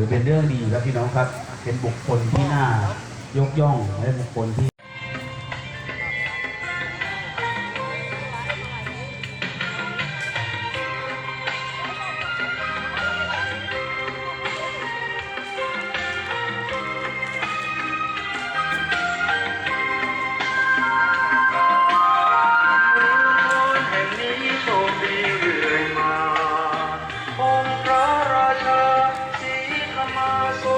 ถือเป็นเรื่องดีครับพี่น้องครับ เป็นบุคคลที่น่ายกย่องและบุคคลที่ my soul.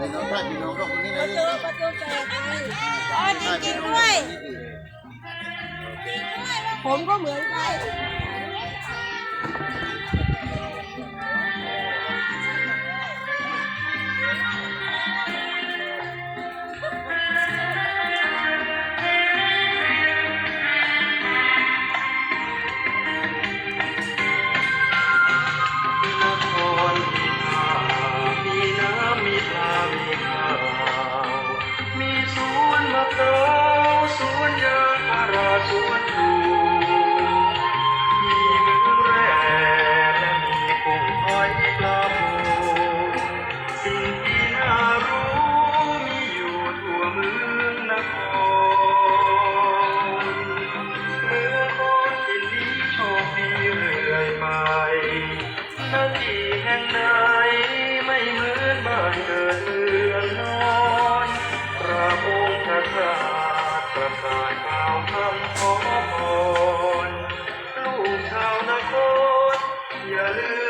ในน้องท่านพี่น้องเราคนนี้นะนี่ประตูแตกอ๋อจริงๆด้วย ผมก็เหมือนกัน สาดข่าวคำขอพรลูกชาวนครอย่าลืม